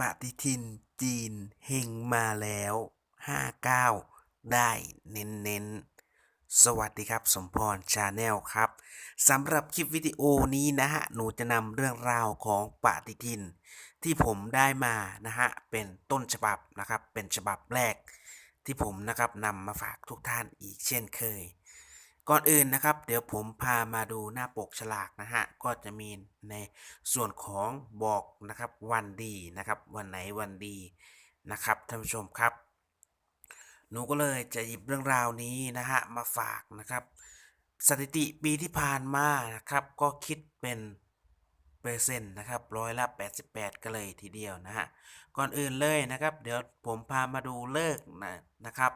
ปฏิทินจีนเฮงมาแล้ว 59 ได้เน้นๆสวัสดีครับ สมพรชาแนลครับสำหรับคลิปวิดีโอนี้นะฮะ หนูจะนำเรื่องราวของปฏิทิน ที่ผมได้มานะฮะ เป็นต้นฉบับนะครับ เป็นฉบับแรก ที่ผมนะครับนำมาฝากทุกท่านอีกเช่นเคย ก่อนอื่นนะครับ เดี๋ยวผมพามาดูหน้าปกฉลากนะฮะ ก็จะมีในส่วนของบอกนะครับวันดีนะครับ วันไหนวันดีนะครับท่านผู้ชมครับ หนูก็เลยจะหยิบเรื่องราวนี้นะฮะมาฝากนะครับ สถิติปีที่ผ่านมานะครับ ก็คิดเป็นเปอร์เซ็นต์นะครับร้อยละ88ก็เลยทีเดียวนะฮะ ก่อนอื่นเลยนะครับ เดี๋ยวผมพามาดูเลิกนะนะครับ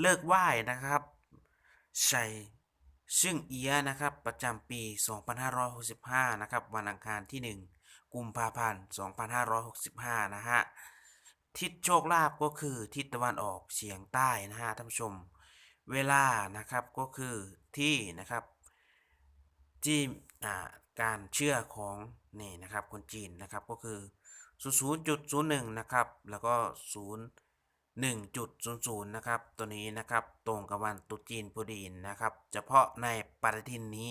เลิกไหว้นะครับชัย ซึ่งเอียะนะครับประจำปี 2565 นะครับ วันอังคารที่ 1 กุมภาพันธ์ 2565 นะฮะ ทิศโชคลาภก็คือทิศตะวันออกเฉียงใต้นะฮะท่านผู้ชม เวลานะครับก็คือที่นะครับที่การเชื่อของนี่นะครับคนจีนนะครับก็คือ 00.01 นะครับ แล้วก็ 1.00 นะครับ ตัวนี้นะครับตรงกับวันตุจีนพอดีนะครับ เฉพาะในปฏิทินนี้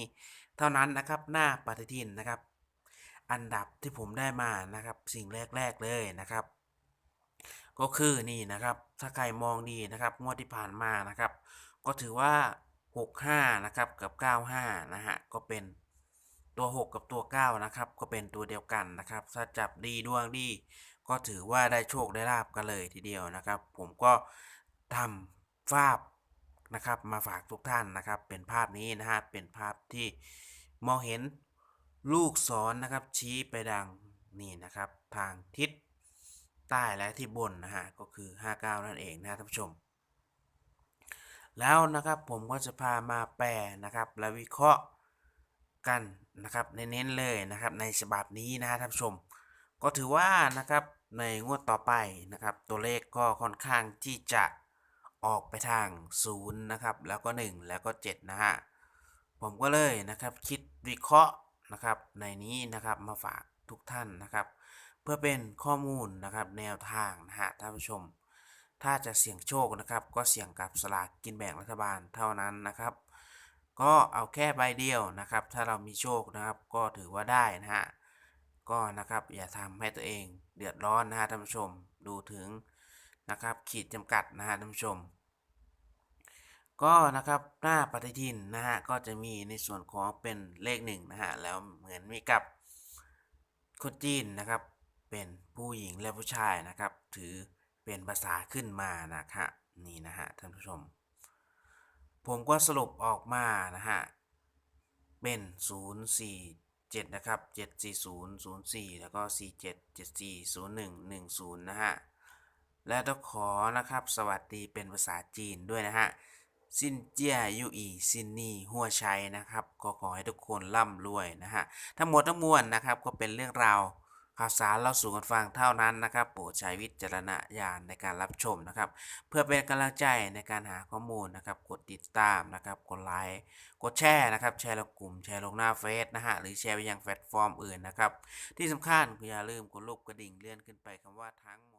เท่านั้นนะครับหน้าปฏิทินนะครับ อันดับที่ผมได้มานะครับ สิ่งแรก ๆ เลยนะครับ ก็คือนี่นะครับ ถ้าใครมองดีนะครับ งวดที่ผ่านมานะครับ ก็ถือว่า 65 นะครับกับ 95 นะฮะก็เป็นตัว 6 กับตัว 9 นะครับ ก็เป็นตัวเดียวกันนะครับ ถ้าจับดีดวงดี ก็ถือว่าได้โชคได้ลาบกันเลยทีเดียวนะครับ ผมก็ทำภาพนะครับมาฝากทุกท่านนะครับ เป็นภาพนี้นะฮะเป็นภาพที่มองเห็นลูกศรนะครับชี้ไปดังนี่นะครับทางทิศใต้และที่บนนะฮะก็คือ 59 นั่นเองนะท่านผู้ชม แล้วนะครับผมก็จะพามาแปลนะครับและวิเคราะห์กันนะครับเน้นๆเลยนะครับในฉบับนี้นะฮะท่านผู้ชม ก็ถือว่านะครับ ในงวดต่อไปนะครับ ตัวเลขก็ค่อนข้างที่จะออกไปทาง 0 นะครับ แล้วก็ 1 แล้วก็ 7 นะฮะ ผมก็เลยนะครับคิดวิเคราะห์นะครับในนี้นะครับมาฝากทุกท่านนะครับ เพื่อเป็นข้อมูลนะครับแนวทางนะฮะท่านผู้ชม ถ้าจะเสี่ยงโชคนะครับ ก็เสี่ยงกับสลากกินแบ่งรัฐบาลเท่านั้นนะครับ ก็เอาแค่ใบเดียวนะครับ ถ้าเรามีโชคนะครับ ก็ถือว่าได้นะฮะ ก็นะครับอย่าทำให้ตัวเองเดือดร้อนนะฮะท่านผู้ชมดูถึงนะครับขีดจำกัดนะฮะท่านผู้ชม ก็นะครับหน้าปฏิทินนะฮะก็จะมีในส่วนของเป็นเลขหนึ่งนะฮะแล้วเหมือนมีกับคนจีนนะครับเป็นผู้หญิงและผู้ชายนะครับ ถือเป็นภาษาขึ้นมานะครับนี่นะฮะท่านผู้ชม ผมก็สรุปออกมานะฮะเป็น 7 นะครับ 740 04 แล้วก็ 47 74 01 10 นะฮะ และต้องขอนะครับ สวัสดีเป็นภาษาจีนด้วยนะฮะ ซินเจียยูอีซินนี่หัวชัยนะครับ ก็ขอให้ทุกคนร่ำรวยนะฮะ ทั้งหมดทั้งมวลนะครับ ก็เป็นเรื่องราว ข่าวสารเราสู่กันฟังเท่านั้นนะครับโปรดใช้วิจารณญาณในการรับชมนะครับ เพื่อเป็นกำลังใจในการหาข้อมูลนะครับ กดติดตามนะครับ กดไลค์กดแชร์นะครับ แชร์ลงกลุ่มแชร์ลงหน้าเฟซนะฮะหรือแชร์ไปยังแพลตฟอร์มอื่นนะครับ ที่สำคัญอย่าลืมกดรูปกระดิ่งเลื่อนขึ้นไปคำว่าทั้งหมด